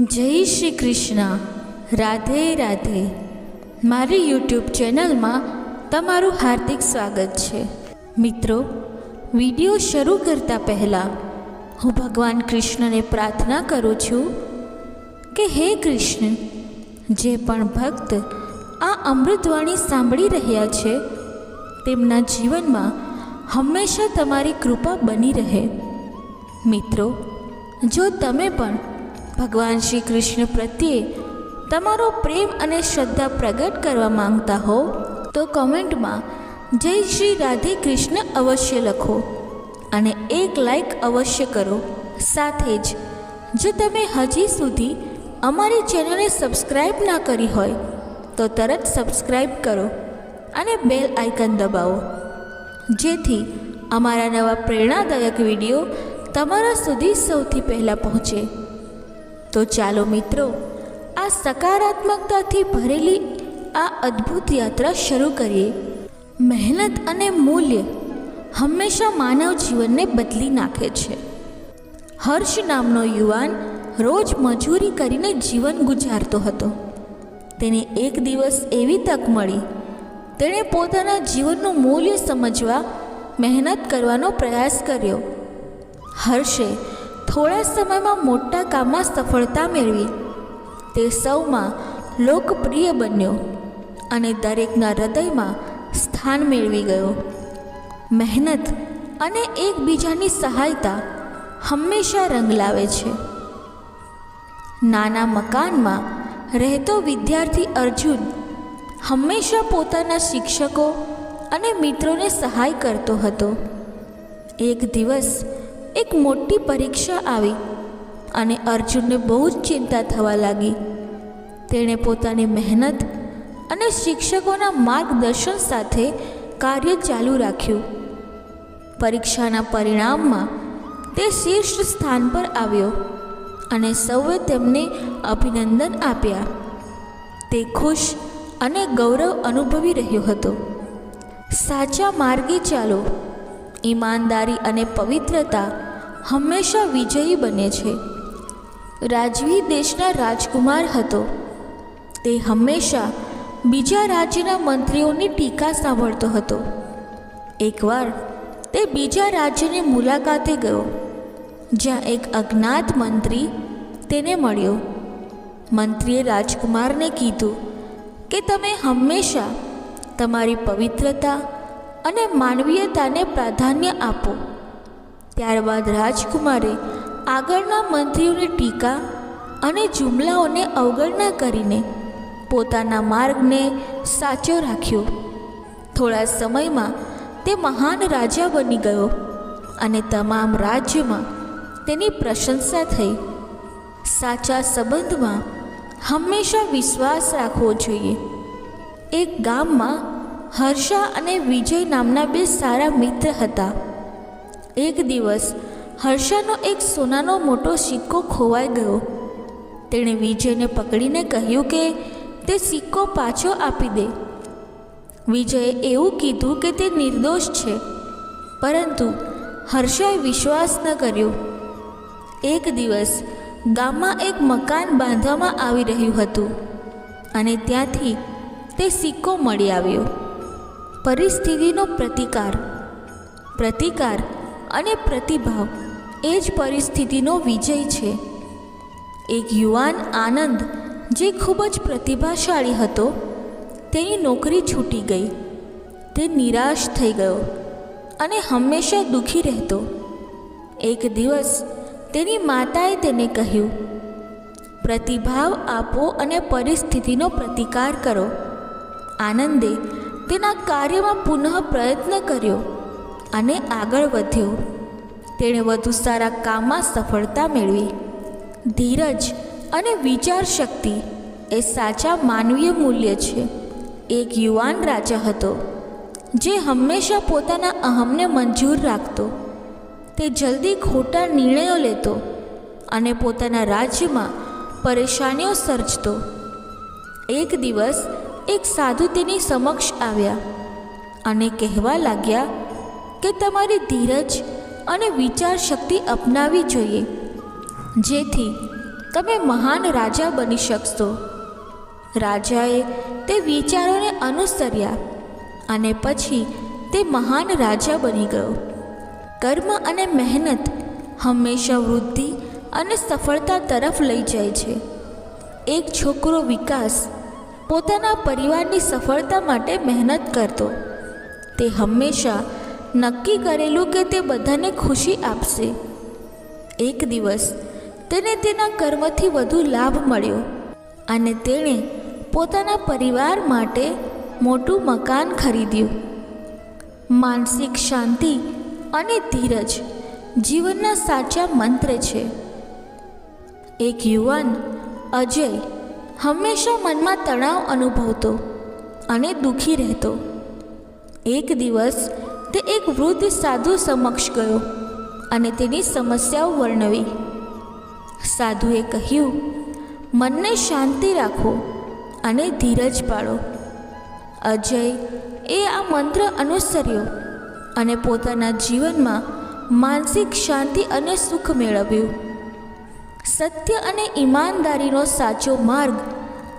જય શ્રી કૃષ્ણ. રાધે રાધે. મારી યુટ્યુબ ચેનલમાં તમારું હાર્દિક સ્વાગત છે. મિત્રો, વીડિયો શરૂ કરતા પહેલાં, હું ભગવાન કૃષ્ણને પ્રાર્થના કરું છું કે હે કૃષ્ણ, જે પણ ભક્ત આ અમૃતવાણી સાંભળી રહ્યા છે, તેમના જીવનમાં હંમેશા તમારી કૃપા બની રહે. મિત્રો, જો તમે પણ ભગવાન શ્રી કૃષ્ણ પ્રત્યે તમારો પ્રેમ અને શ્રદ્ધા પ્રગટ કરવા માંગતા હો, તો કમેન્ટમાં જય શ્રી રાધે કૃષ્ણ અવશ્ય લખો અને એક લાઈક અવશ્ય કરો. સાથે જ, જો તમે હજી સુધી અમારી ચેનલને સબસ્ક્રાઈબ ના કરી હોય, તો તરત સબસ્ક્રાઈબ કરો અને બેલ આઇકન દબાવો. જેથી અમારા નવા પ્રેરણાદાયક વીડિયો તમારા સુધી સૌથી પહેલાં પહોંચે. તો ચાલો મિત્રો, આ સકારાત્મકતાથી ભરેલી આ અદ્ભુત યાત્રા શરૂ કરીએ. મહેનત અને મૂલ્ય હંમેશા માનવ જીવનને બદલી નાખે છે. હર્ષ નામનો યુવાન રોજ મજૂરી કરીને જીવન ગુજારતો હતો. તેને એક દિવસ એવી તક મળી, તેણે પોતાના જીવનનું મૂલ્ય સમજવા મહેનત કરવાનો પ્રયાસ કર્યો. હર્ષે થોડા સમયમાં મોટા કામમાં સફળતા મેળવી. તે સૌમાં લોકપ્રિય બન્યો અને દરેકના હૃદયમાં સ્થાન મેળવી ગયો. મહેનત અને એકબીજાની સહાયતા હંમેશા રંગ લાવે છે. નાના મકાનમાં રહેતો વિદ્યાર્થી અર્જુન હંમેશા પોતાના શિક્ષકો અને મિત્રોને સહાય કરતો હતો. એક દિવસ એક મોટી પરીક્ષા આવી અને અર્જુનને બહુ જ ચિંતા થવા લાગી. તેણે પોતાની મહેનત અને શિક્ષકોના માર્ગદર્શન સાથે કાર્ય ચાલુ રાખ્યું. પરીક્ષાના પરિણામમાં તે શીર્ષ સ્થાન પર આવ્યો અને સૌએ તેમને અભિનંદન આપ્યા. તે ખુશ અને ગૌરવ અનુભવી રહ્યો હતો. સાચા માર્ગે ચાલો, ઈમાનદારી અને પવિત્રતા હંમેશા વિજયી બને છે. રાજવી દેશના રાજકુમાર હતો. તે હંમેશા બીજા રાજ્યના મંત્રીઓની ટીકા સાંભળતો હતો. એકવાર તે બીજા રાજ્યની મુલાકાતે ગયો, જ્યાં એક અજ્ઞાત મંત્રી તેને મળ્યો. મંત્રીએ રાજકુમારને કીધું કે તમે હંમેશા તમારી પવિત્રતા અને માનવીયતાને પ્રાધાન્ય આપો. ત્યારબાદ રાજકુમારે આગળના મંત્રીઓની ટીકા અને જુમલાઓને અવગણના કરીને પોતાના માર્ગને સાચો રાખ્યો. થોડા સમયમાં તે મહાન રાજા બની ગયો અને તમામ રાજ્યમાં તેની પ્રશંસા થઈ. સાચા સંબંધમાં હંમેશા વિશ્વાસ રાખવો જોઈએ. એક ગામમાં હર્ષા અને વિજય નામના બે સારા મિત્ર હતા. એક દિવસ હર્ષાનો એક સોનાનો મોટો સિક્કો ખોવાઈ ગયો. તેણે વિજયને પકડીને કહ્યું કે તે સિક્કો પાછો આપી દે. વિજયે એવું કીધું કે તે નિર્દોષ છે. પરંતુ હર્ષાએ વિશ્વાસ ન કર્યો. એક દિવસ ગામમાં એક મકાન બાંધવામાં આવી રહ્યું હતું અને ત્યાંથી તે સિક્કો મળી આવ્યો. પરિસ્થિતિનો પ્રતિકાર. પ્રતિકાર અને પ્રતિભાવ એ જ પરિસ્થિતિનો વિજય છે. એક યુવાન આનંદ, જે ખૂબ જ પ્રતિભાશાળી હતો, તેની નોકરી છૂટી ગઈ. તે નિરાશ થઈ ગયો અને હંમેશા દુઃખી રહેતો. એક દિવસ તેની માતાએ તેને કહ્યું, પ્રતિભાવ આપો અને પરિસ્થિતિનો પ્રતિકાર કરો. આનંદે તેના કાર્યમાં પુનઃ પ્રયત્ન કર્યો. અને આગળ વધ્યો. તેણે વધુ સારા કામમાં સફળતા મેળવી. ધીરજ અને વિચાર શક્તિ એ સાચા માનવીય મૂલ્ય છે. એક યુવાન રાજા હતો, જે હંમેશા પોતાના અહમને મંજૂર રાખતો. તે જલ્દી ખોટા નિર્ણયો લેતો અને પોતાના રાજ્યમાં પરેશાનીઓ સર્જતો. એક દિવસ એક સાધુ તેની સમક્ષ આવ્યા અને કહેવા લાગ્યા કે તમારી ધીરજ અને વિચાર શક્તિ અપનાવી જોઈએ. જેથી તમે મહાન રાજા બની શકશો. રાજાએ તે વિચારોને અનુસર્યા અને પછી તે મહાન રાજા બની ગયો. કર્મ અને મહેનત હંમેશા વૃદ્ધિ અને સફળતા તરફ લઈ જાય છે. એક છોકરો વિકાસ પોતાના પરિવારની સફળતા માટે મહેનત કરતો. તે હંમેશા નક્કી કરેલું કે તે બધાને ખુશી આપશે. એક દિવસ, તેને તેના કર્મથી વધુ લાભ મળ્યો અને તેણે પોતાના પરિવાર માટે મોટું મકાન ખરીદ્યું. માનસિક શાંતિ અને ધીરજ જીવનના સાચા મંત્ર છે. એક યુવાન અજય હંમેશા મનમાં તણાવ અનુભવતો અને દુઃખી રહેતો. એક દિવસ તે એક વૃદ્ધ સાધુ સમક્ષ ગયો અને તેની સમસ્યાઓ વર્ણવી. સાધુએ કહ્યું, મનને શાંતિ રાખો અને ધીરજ પાડો અજય એ આ મંત્ર અનુસર્યો અને પોતાના જીવનમાં માનસિક શાંતિ અને સુખ મેળવ્યું. સત્ય અને ઈમાનદારીનો સાચો માર્ગ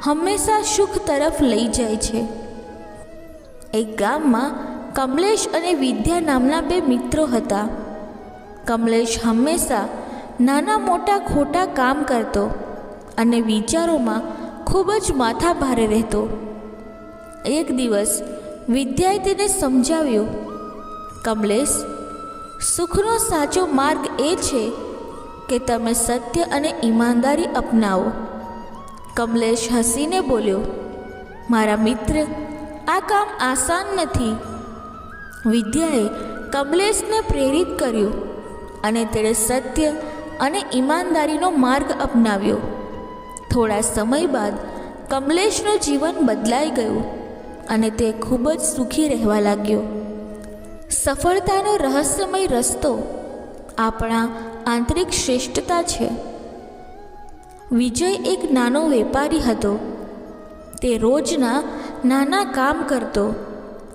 હંમેશા સુખ તરફ લઈ જાય છે. એક ગામમાં કમલેશ અને વિદ્યા નામના બે મિત્રો હતા. કમલેશ હંમેશા નાના મોટા ખોટા કામ કરતો અને વિચારોમાં ખૂબ જ માથા ભારે રહેતો. એક દિવસ વિદ્યાએ તેને સમજાવ્યું, કમલેશ, સુખનો સાચો માર્ગ એ છે કે તમે સત્ય અને ઈમાનદારી અપનાવો. કમલેશ હસીને બોલ્યો, મારા મિત્ર, આ કામ આસાન નથી. વિદ્યાએ કમલેશને પ્રેરિત કર્યું અને તેણે સત્ય અને ઈમાનદારીનો માર્ગ અપનાવ્યો. થોડા સમય બાદ કમલેશનું જીવન બદલાઈ ગયું અને તે ખૂબ જ સુખી રહેવા લાગ્યો. સફળતાનો રહસ્યમય રસ્તો આપણા આંતરિક શ્રેષ્ઠતા છે. વિજય એક નાનો વેપારી હતો. તે રોજના નાના કામ કરતો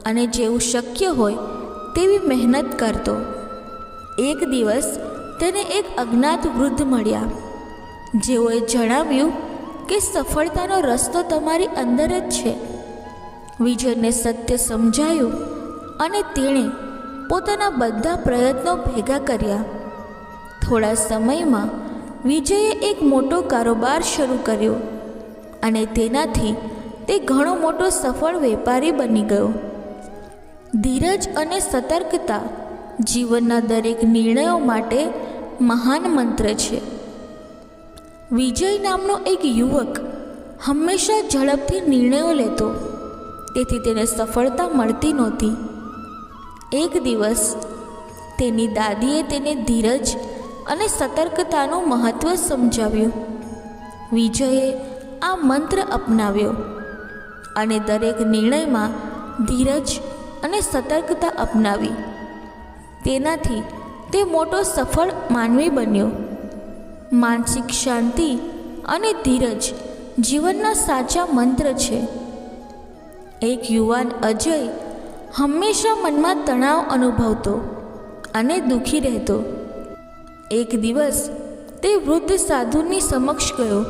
અને જેવું શક્ય હોય તેવી મહેનત કરતો. એક દિવસ તેને એક અજ્ઞાત વૃદ્ધ મળ્યા. જેઓએ જણાવ્યું કે સફળતાનો રસ્તો તમારી અંદર જ છે. વિજયને સત્ય સમજાયું અને તેણે પોતાના બધા પ્રયત્નો ભેગા કર્યા. થોડા સમયમાં વિજયે એક મોટો કારોબાર શરૂ કર્યો અને તેનાથી તે ઘણો મોટો સફળ વેપારી બની ગયો. ધીરજ અને સતર્કતા જીવનના દરેક નિર્ણયો માટે મહાન મંત્ર છે. વિજય નામનો એક યુવક હંમેશા ઝડપથી નિર્ણયો લેતો, તેથી તેને સફળતા મળતી નહોતી. એક દિવસ તેની દાદીએ તેને ધીરજ અને સતર્કતાનું મહત્ત્વ સમજાવ્યું. વિજયે આ મંત્ર અપનાવ્યો અને દરેક નિર્ણયમાં ધીરજ અને સતર્કતા અપનાવી. તેનાથી તે મોટો સફળ માનવી બન્યો. માનસિક શાંતિ અને ધીરજ જીવનના સાચા મંત્ર છે. એક યુવાન અજય હંમેશા મનમાં તણાવ અનુભવતો અને દુઃખી રહેતો. એક દિવસ તે વૃદ્ધ સાધુની સમક્ષ ગયો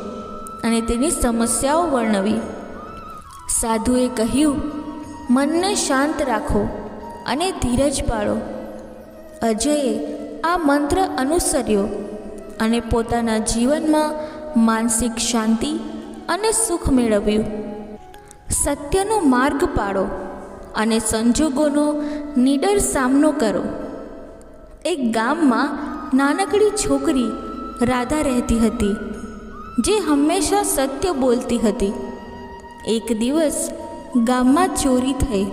અને તેની સમસ્યાઓ વર્ણવી. સાધુએ કહ્યું મનને શાંત રાખો અને ધીરજ પાડો અજયે આ મંત્ર અનુસર્યો અને પોતાના જીવનમાં માનસિક શાંતિ અને સુખ મેળવ્યું. સત્યનો માર્ગ પાળો અને સંજોગોનો નીડર સામનો કરો. એક ગામમાં નાનકડી છોકરી રાધા રહેતી હતી, જે હંમેશા સત્ય બોલતી હતી. એક દિવસ ગામમાં ચોરી થઈ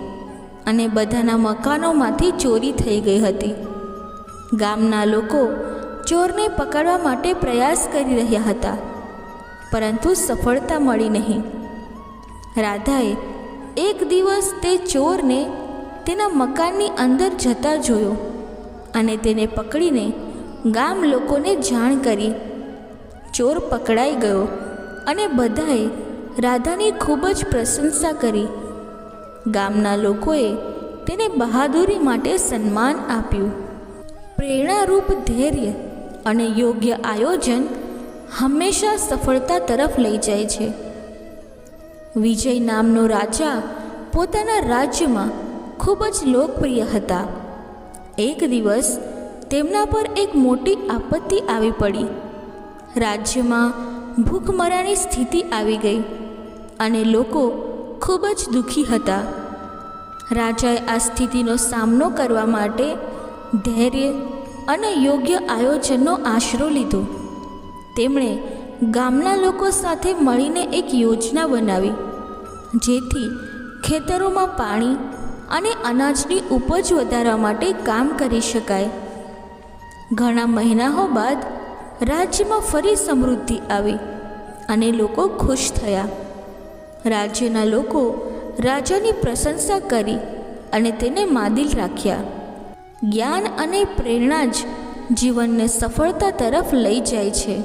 અને બધાના મકાનોમાંથી ચોરી થઈ ગઈ હતી. ગામના લોકો ચોરને પકડવા માટે પ્રયાસ કરી રહ્યા હતા, પરંતુ સફળતા મળી નહીં. રાધાએ એક દિવસ તે ચોરને તેના મકાનની અંદર જતા જોયો અને તેને પકડીને ગામ લોકોને જાણ કરી. ચોર પકડાઈ ગયો અને બધાએ રાધાની ખૂબ જ પ્રશંસા કરી. ગામના લોકોએ તેને બહાદુરી માટે સન્માન આપ્યું. પ્રેરણારૂપ ધૈર્ય અને યોગ્ય આયોજન હંમેશા સફળતા તરફ લઈ જાય છે. વિજય નામનો રાજા પોતાના રાજ્યમાં ખૂબ જ લોકપ્રિય હતા. એક દિવસ તેમના પર એક મોટી આપત્તિ આવી પડી. રાજ્યમાં ભૂખમરાની સ્થિતિ આવી ગઈ. અને લોકો ખૂબ જ દુઃખી હતા. રાજાએ આ સ્થિતિનો સામનો કરવા માટે ધૈર્ય અને યોગ્ય આયોજનનો આશરો લીધો. તેમણે ગામના લોકો સાથે મળીને એક યોજના બનાવી, જેથી ખેતરોમાં પાણી અને અનાજની ઉપજ વધારવા માટે કામ કરી શકાય. ઘણા મહિનાઓ બાદ રાજ્યમાં ફરી સમૃદ્ધિ આવી અને લોકો ખુશ થયા. રાજ્યના લોકો રાજાની પ્રશંસા કરી અને તેને માદિલ રાખ્યા. જ્ઞાન અને પ્રેરણા જ જીવનને સફળતા તરફ લઈ જાય છે.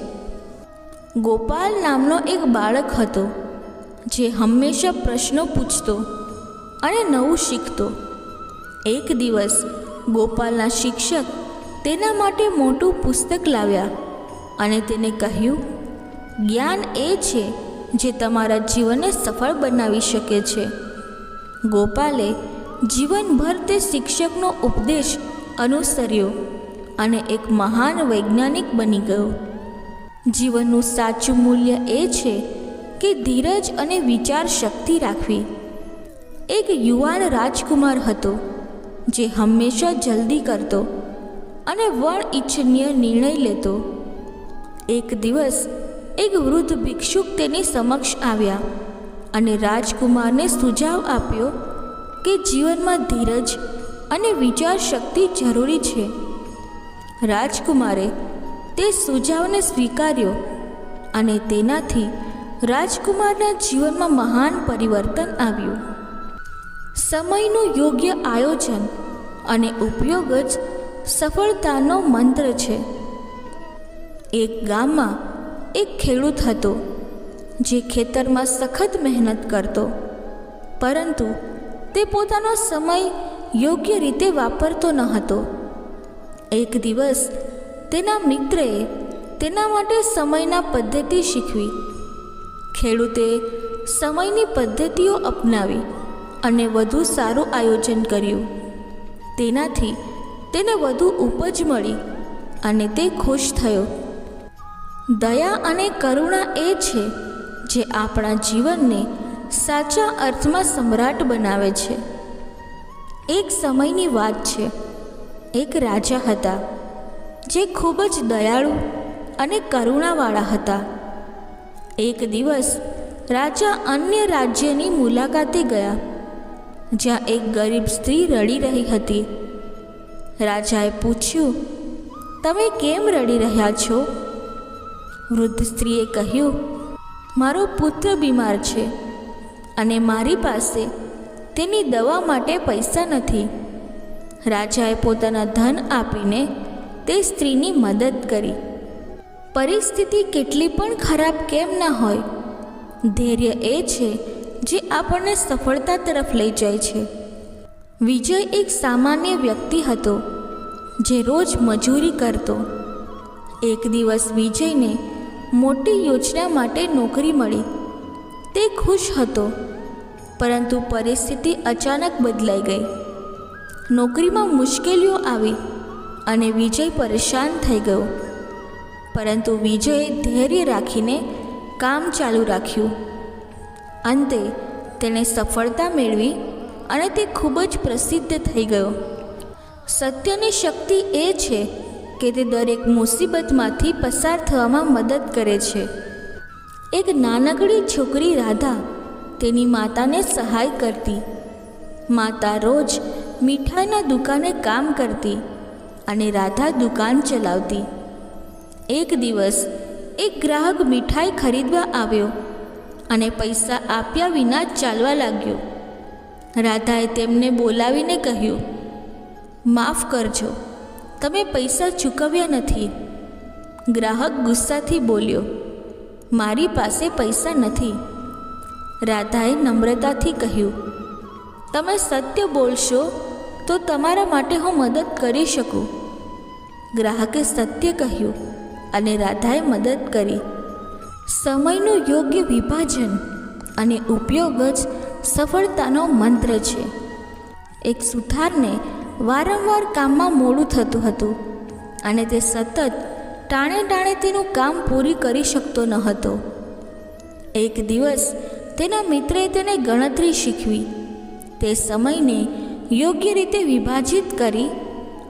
ગોપાલ નામનો એક બાળક હતો, જે હંમેશા પ્રશ્નો પૂછતો અને નવું શીખતો. એક દિવસ ગોપાલના શિક્ષક તેના માટે મોટું પુસ્તક લાવ્યા અને તેને કહ્યું, જ્ઞાન એ છે જે તમારા જીવનને સફળ બનાવી શકે છે. ગોપાલે જીવનભર તે શિક્ષકનો ઉપદેશ અનુસર્યો અને એક મહાન વૈજ્ઞાનિક બની ગયો. જીવનનું સાચું મૂલ્ય એ છે કે ધીરજ અને વિચાર શક્તિ રાખવી. એક યુવાન રાજકુમાર હતો જે હંમેશા જલ્દી કરતો અને વણ ઇચ્છનીય નિર્ણય લેતો. એક દિવસ એક વૃદ્ધ ભિક્ષુક તેની સમક્ષ આવ્યા અને રાજકુમારને સુઝાવ આપ્યો કે જીવનમાં ધીરજ અને વિચાર શક્તિ જરૂરી છે. રાજકુમારે તે સુઝાવને સ્વીકાર્યો અને તેનાથી રાજકુમારના જીવનમાં મહાન પરિવર્તન આવ્યું. સમયનું યોગ્ય આયોજન અને ઉપયોગ જ સફળતાનો મંત્ર છે. એક ગામમાં એક ખેડૂત હતો, જે ખેતરમાં સખત મહેનત કરતો. પરંતુ તે પોતાનો સમય યોગ્ય રીતે વાપરતો ન હતો. એક દિવસ તેના મિત્રએ તેના માટે સમયના પદ્ધતિ શીખવી. ખેડૂતે સમયની પદ્ધતિઓ અપનાવી અને વધુ સારું આયોજન કર્યું. તેનાથી તેને વધુ ઉપજ મળી અને તે ખુશ થયો. દયા અને કરુણા એ છે જે આપણા જીવનને સાચા અર્થમાં સમ્રાટ બનાવે છે. એક સમયની વાત છે. એક રાજા હતા જે ખૂબ જ દયાળુ અને કરુણાવાળા હતા. એક દિવસ રાજા અન્ય રાજ્યની મુલાકાતે ગયા, જ્યાં એક ગરીબ સ્ત્રી રડી રહી હતી. રાજાએ પૂછ્યું, તમે કેમ રડી રહ્યા છો? વૃદ્ધ સ્ત્રીએ કહ્યું, મારો પુત્ર બીમાર છે અને મારી પાસે તેની દવા માટે પૈસા નથી. રાજાએ પોતાના ધન આપીને તે સ્ત્રીની મદદ કરી. પરિસ્થિતિ કેટલી પણ ખરાબ કેમ ન હોય, ધૈર્ય એ છે જે આપણને સફળતા તરફ લઈ જાય છે. વિજય એક સામાન્ય વ્યક્તિ હતો જે રોજ મજૂરી કરતો. એક દિવસ વિજયને મોટી યોજના માટે નોકરી મળી. તે ખુશ હતો, પરંતુ પરિસ્થિતિ અચાનક બદલાઈ ગઈ. નોકરીમાં મુશ્કેલીઓ આવી અને વિજય પરેશાન થઈ ગયો. પરંતુ વિજયે ધૈર્ય રાખીને કામ ચાલુ રાખ્યું. અંતે તેને સફળતા મેળવી અને તે ખૂબ જ પ્રસિદ્ધ થઈ ગયો. સત્યની શક્તિ એ છે કે તે દરેક મુસીબતમાંથી પસાર થવામાં મદદ કરે છે. એક નાનકડી છોકરી રાધા તેની માતાને સહાય કરતી. માતા રોજ મીઠાઈના દુકાને કામ કરતી અને રાધા દુકાન ચલાવતી. એક દિવસ એક ગ્રાહક મીઠાઈ ખરીદવા આવ્યો અને પૈસા આપ્યા વિના ચાલવા લાગ્યો. રાધાએ તેમને બોલાવીને કહ્યું, માફ કરજો તમે પૈસા ચૂકવ્યા નથી. ગ્રાહક ગુસ્સાથી બોલ્યો, મારી પાસે પૈસા નથી. રાધાએ નમ્રતાથી કહ્યું, તમે સત્ય બોલશો તો તમારા માટે હું મદદ કરી શકું. ગ્રાહકે સત્ય કહ્યું અને રાધાએ મદદ કરી. સમયનું યોગ્ય વિભાજન અને ઉપયોગ જ સફળતાનો મંત્ર છે. એક સુથારને વારંવાર કામમાં મોડું થતું હતું અને તે સતત ટાણે ટાણે તેનું કામ પૂરી કરી શકતો ન હતો. એક દિવસ તેના મિત્રે તેને ગણતરી શીખવી. તે સમયને યોગ્ય રીતે વિભાજિત કરી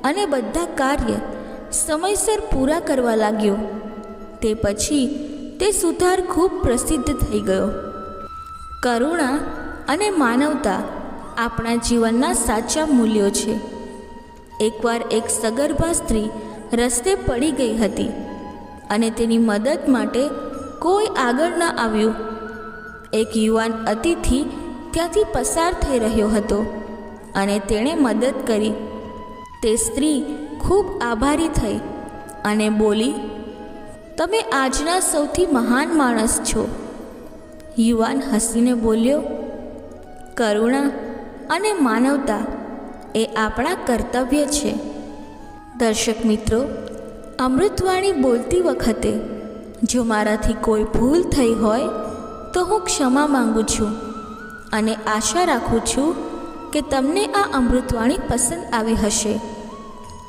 અને બધા કાર્ય સમયસર પૂરા કરવા લાગ્યો. તે પછી તે સુધાર ખૂબ પ્રસિદ્ધ થઈ ગયો. કરુણા અને માનવતા આપણા જીવનના સાચા મૂલ્યો છે. એકવાર એક સગર્ભા સ્ત્રી રસ્તે પડી ગઈ હતી અને તેની મદદ માટે કોઈ આગળ ન આવ્યું. એક યુવાન અતિથિ ત્યાંથી પસાર થઈ રહ્યો હતો અને તેણે મદદ કરી. તે સ્ત્રી ખૂબ આભારી થઈ અને બોલી, તમે આજના સૌથી મહાન માણસ છો. યુવાન હસીને બોલ્યો, કરુણા અને માનવતા એ આપણા કર્તવ્ય છે. દર્શક મિત્રો, અમૃતવાણી બોલતી વખતે જો મારાથી કોઈ ભૂલ થઈ હોય, તો હું ક્ષમા માંગુ છું અને આશા રાખું છું કે તમને આ અમૃતવાણી પસંદ આવી હશે.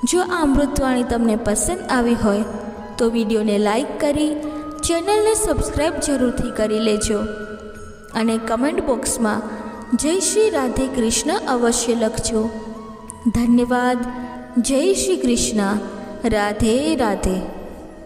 જો આ અમૃતવાણી તમને પસંદ આવી હોય, તો વિડીયોને લાઈક કરી, ચેનલને સબસ્ક્રાઈબ જરૂરથી કરી લેજો અને કમેન્ટ બોક્સમાં જય શ્રી રાધે કૃષ્ણ અવશ્ય લખજો. ધન્યવાદ. જય શ્રી કૃષ્ણ. રાધે રાધે.